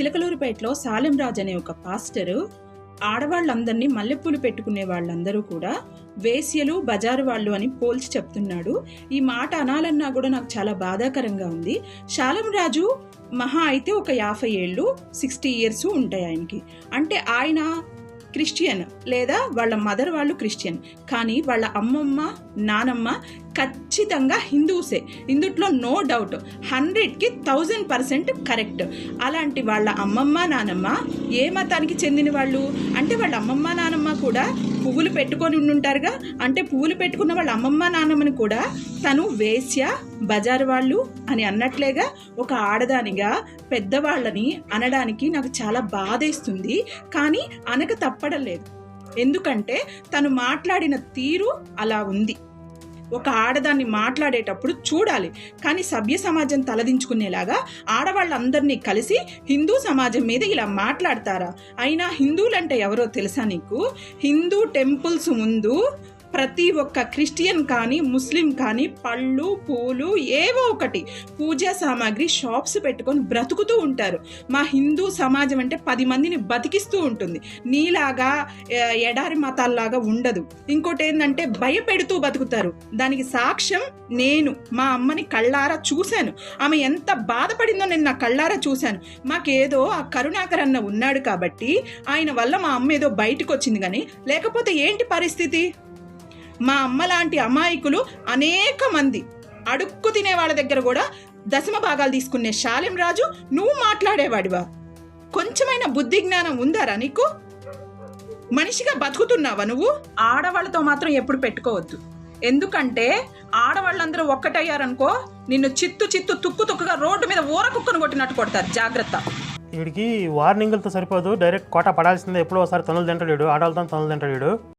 చిలకలూరుపేటలో సాలెంరాజ్ అనే ఒక పాస్టరు ఆడవాళ్ళందరినీ మల్లెపూలు పెట్టుకునే వాళ్ళందరూ కూడా వేశ్యలు బజారు వాళ్ళు అని పోల్చి చెప్తున్నాడు. ఈ మాట అనాలన్నా కూడా నాకు చాలా బాధాకరంగా ఉంది. శాలం రాజు మహా అయితే ఒక యాభై ఏళ్ళు సిక్స్టీ ఇయర్స్ ఉంటాయి ఆయనకి. అంటే ఆయన క్రిస్టియన్ లేదా వాళ్ళ మదర్ వాళ్ళు క్రిస్టియన్. కానీ వాళ్ళ అమ్మమ్మ నానమ్మ ఖచ్చితంగా హిందూసే. ఇందుట్లో నో డౌట్. హండ్రెడ్కి థౌజండ్ పర్సెంట్ కరెక్ట్. అలాంటి వాళ్ళ అమ్మమ్మ నానమ్మ ఏ మతానికి చెందిన వాళ్ళు? అంటే వాళ్ళ అమ్మమ్మ నానమ్మ కూడా పువ్వులు పెట్టుకొని ఉండుంటారుగా. అంటే పువ్వులు పెట్టుకున్న వాళ్ళ అమ్మమ్మ నానమ్మని కూడా తను వేశ్య బజారు వాళ్ళు అని అన్నట్లేగా ఒక ఆడదానిగా పెద్దవాళ్ళని అనడానికి నాకు చాలా బాధేస్తుంది. కానీ అనక తప్పడం లేదు. ఎందుకంటే తను మాట్లాడిన తీరు అలా ఉంది. ఒక ఆడదాన్ని మాట్లాడేటప్పుడు చూడాలి. కానీ సభ్య సమాజం తలదించుకునేలాగా ఆడవాళ్ళందరినీ కలిసి హిందూ సమాజం మీద ఇలా మాట్లాడతారా? అయినా హిందువులంటే ఎవరో తెలుసా నీకు? హిందూ టెంపుల్స్ ముందు ప్రతి ఒక్క క్రిస్టియన్ కానీ ముస్లిం కానీ పళ్ళు పూలు ఏవో ఒకటి పూజా సామాగ్రి షాప్స్ పెట్టుకొని బ్రతుకుతూ ఉంటారు. మా హిందూ సమాజం అంటే పది మందిని బతికిస్తూ ఉంటుంది. నీలాగా ఎడారి మతాల్లాగా ఉండదు. ఇంకోటి ఏంటంటే భయపెడుతూ బతుకుతారు. దానికి సాక్ష్యం నేను మా అమ్మని కళ్ళారా చూశాను. ఆమె ఎంత బాధపడిందో నేను నా కళ్ళారా చూశాను. మాకేదో ఆ కరుణాకర్ అన్న ఉన్నాడు కాబట్టి ఆయన వల్ల మా అమ్మ ఏదో బయటకు వచ్చింది కానీ లేకపోతే ఏంటి పరిస్థితి? మా అమ్మ లాంటి అమాయకులు అనేక మంది. అడుక్కు తినే వాళ్ళ దగ్గర కూడా దశమ భాగాలు తీసుకునే శాలెం రాజు నువ్వు మాట్లాడేవాడివా? కొంచెమైనా బుద్ధి జ్ఞానం ఉందారా నీకు? మనిషిగా బతుకుతున్నావా నువ్వు? ఆడవాళ్ళతో మాత్రం ఎప్పుడు పెట్టుకోవద్దు. ఎందుకంటే ఆడవాళ్ళందరూ ఒక్కటయ్యారనుకో నిన్ను చిత్తు చిత్తు తుక్కు తుక్కుగా రోడ్డు మీద ఊర కుక్కను కొట్టినట్టు కొడతారు. జాగ్రత్త. వీడికి వార్నింగ్లతో సరిపోదు. డైరెక్ట్ కోట పడాల్సిందే. ఎప్పుడో ఒకసారి తనులు తింటాడు వీడు. ఆడవాళ్ళతో తనులు తింటాడు వీడు.